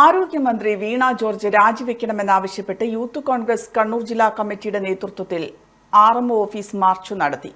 ആരോഗ്യമന്ത്രി വീണ ജോർജ് രാജിവെക്കണമെന്നാവശ്യപ്പെട്ട് യൂത്ത് കോൺഗ്രസ് കണ്ണൂർ ജില്ലാ കമ്മിറ്റിയുടെ നേതൃത്വത്തിൽ ആർ എം ഓഫീസ് മാർച്ച് നടത്തി.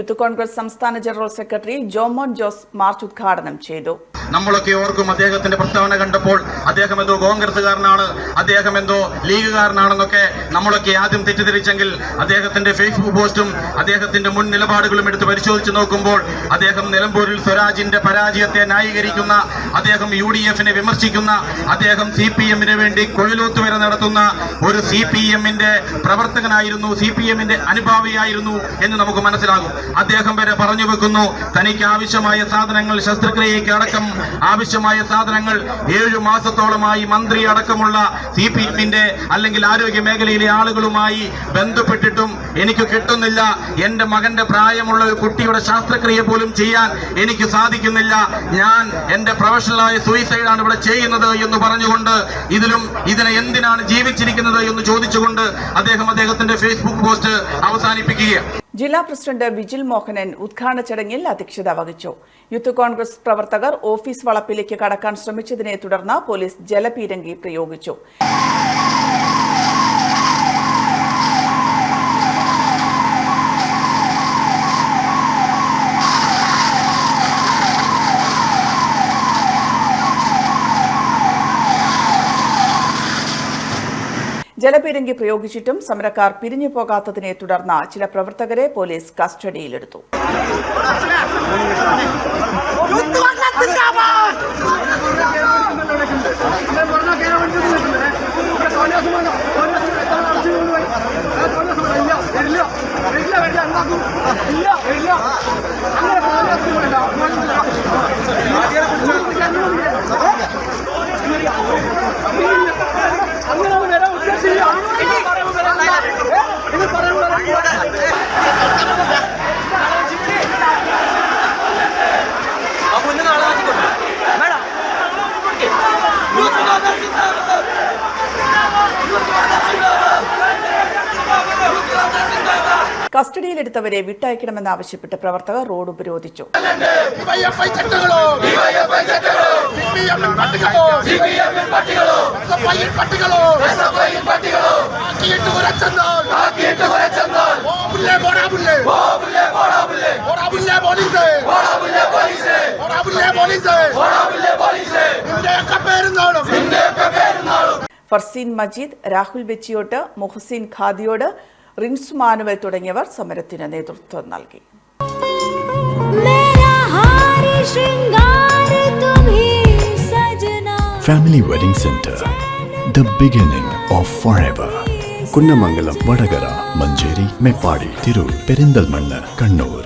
യൂത്ത് കോൺഗ്രസ് സംസ്ഥാന general secretary Jomon Jose march ഉദ്ഘാടനം ചെയ്തു. നമ്മളൊക്കെ ഓർക്കും അദ്ദേഹത്തിന്റെ പ്രസ്താവന കണ്ടപ്പോൾ അദ്ദേഹം എന്തോ കോൺഗ്രസുകാരനാണ് അദ്ദേഹം എന്തോ ലീഗുകാരനാണെന്നൊക്കെ നമ്മളൊക്കെ ആദ്യം തെറ്റിദ്ധരിച്ചെങ്കിൽ അദ്ദേഹത്തിന്റെ ഫേസ്ബുക്ക് പോസ്റ്റും അദ്ദേഹത്തിന്റെ മുൻ നിലപാടുകളും എടുത്ത് പരിശോധിച്ചു നോക്കുമ്പോൾ അദ്ദേഹം നിലമ്പൂരിൽ സ്വരാജിന്റെ പരാജയത്തെ ന്യായീകരിക്കുന്ന അദ്ദേഹം യു ഡി എഫിനെ വിമർശിക്കുന്ന അദ്ദേഹം സി പി എമ്മിന് വേണ്ടി കൊഴിലൂത്ത് വരെ നടത്തുന്ന ഒരു സി പി എമ്മിന്റെ പ്രവർത്തകനായിരുന്നു സി പി എമ്മിന്റെ അനുഭാവിയായിരുന്നു എന്ന് നമുക്ക് മനസ്സിലാകും. അദ്ദേഹം വരെ പറഞ്ഞു വെക്കുന്നു. തനിക്ക് ആവശ്യമായ സാധനങ്ങൾ ശസ്ത്രക്രിയയ്ക്ക് അടക്കം ആവശ്യമായ സാധനങ്ങൾ ഏഴു മാസത്തോളമായി മന്ത്രി അടക്കമുള്ള സി പി എമ്മിന്റെ അല്ലെങ്കിൽ ആരോഗ്യ മേഖലയിലെ ആളുകളുമായി ബന്ധപ്പെട്ടിട്ടും എനിക്ക് കിട്ടുന്നില്ല. എന്റെ മകന്റെ പ്രായമുള്ള ഒരു കുട്ടിയുടെ ശാസ്ത്രക്രിയ പോലും ചെയ്യാൻ എനിക്ക് സാധിക്കുന്നില്ല. ഞാൻ എന്റെ പ്രൊഫഷണലായ സൂയിസൈഡാണ് ഇവിടെ ചെയ്യുന്നത് എന്ന് പറഞ്ഞുകൊണ്ട് ഇതിലും ഇതിനെ എന്തിനാണ് ജീവിച്ചിരിക്കുന്നത് എന്ന് ചോദിച്ചുകൊണ്ട് അദ്ദേഹം അദ്ദേഹത്തിന്റെ ഫേസ്ബുക്ക് പോസ്റ്റ് അവസാനിപ്പിക്കുകയാണ്. ജില്ലാ പ്രസിഡന്റ് വിജിൽ മോഹനൻ ഉദ്ഘാടന ചടങ്ങിൽ അധ്യക്ഷത വഹിച്ചു. യൂത്ത് കോൺഗ്രസ് പ്രവർത്തകർ ഓഫീസ് വളപ്പിലേക്ക് കടക്കാൻ ശ്രമിച്ചതിനെ തുടർന്ന് പോലീസ് ജലപീരങ്കി പ്രയോഗിച്ചു. ജലപീരങ്കി പ്രയോഗിച്ചിട്ടും സമരക്കാർ പിരിഞ്ഞു പോകാത്തതിനെ തുടർന്ന് ചില പ്രവർത്തകരെ പോലീസ് കസ്റ്റഡിയിലെടുത്തു. പോടാ വിട്ടയക്കണമെന്നാവശ്യപ്പെട്ട് പ്രവർത്തകർ റോഡ് ഉപരോധിച്ചു. ഫർസീൻ മജീദ് രാഹുൽ വെച്ചിയോട്ട് മുഹസിൻ ഖാദിയോട് റിൻസ് മാനുവൽ തുടങ്ങിയവർ സമരത്തിന് നേതൃത്വം നൽകി. Family wedding centre the beginning of forever Kunnamangalam Vadakara Manjeri Meppadi Tirur Perinthalmanna Kannur